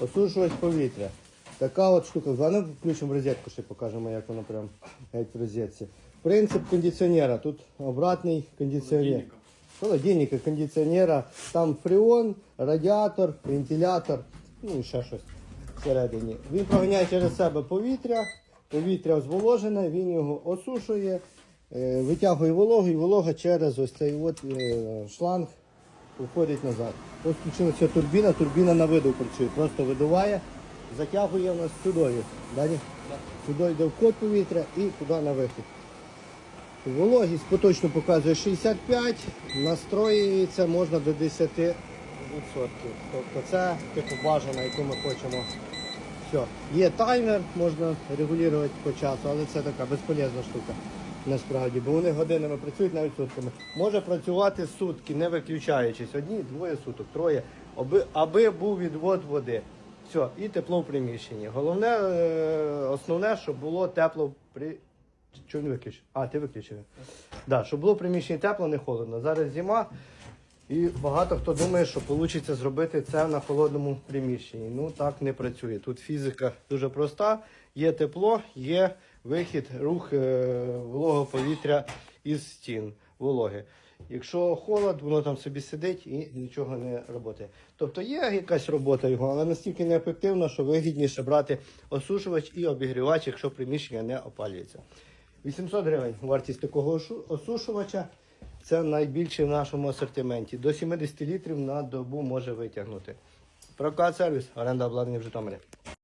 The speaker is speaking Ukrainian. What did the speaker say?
Осушувач повітря. Така от штука. Головне включимо розетку, ще покажемо, як вона прям геть в розетці. Принцип кондиціонера. Тут обратний кондиціонер. Холодильника, кондиціонера. Там фреон, радіатор, вентилятор, ну і ще щось всередині. Він проганяє через себе повітря, повітря зволожене, він його осушує, е, витягує вологу і волога через ось цей от е, шланг уходить назад. Ось включилася турбіна, турбіна на виду працює, просто видуває, затягує у нас сюди. Далі? Сюди йде вход повітря і туди на вихід. Вологість поточно показує 65, настроюється можна до 10%. Тобто це типу бажана, яку ми хочемо. Все. Є таймер, можна регулювати по часу, але це така безполезна штука. Насправді, бо вони годинами працюють навіть сутками. Може працювати сутки, не виключаючись. Одні, двоє суток, троє, аби, аби був відвод води. Все, і тепло в приміщенні. Головне, е, основне, щоб було тепло при. Чого не виключив? А, ти виключив. Да, щоб було в приміщенні тепло, не холодно. Зараз зима, і багато хто думає, що вийде зробити це на холодному приміщенні. Ну так не працює. Тут фізика дуже проста. Є тепло, є вихід, рух е, вологого повітря із стін вологи. Якщо холод, воно там собі сидить і нічого не працює. Тобто є якась робота його, але настільки неефективно, що вигідніше брати осушувач і обігрівач, якщо приміщення не опалюється. 800 гривень вартість такого осушувача. Це найбільше в нашому асортименті. До 70 літрів на добу може витягнути. Прокат сервіс, оренда обладнання в Житомирі.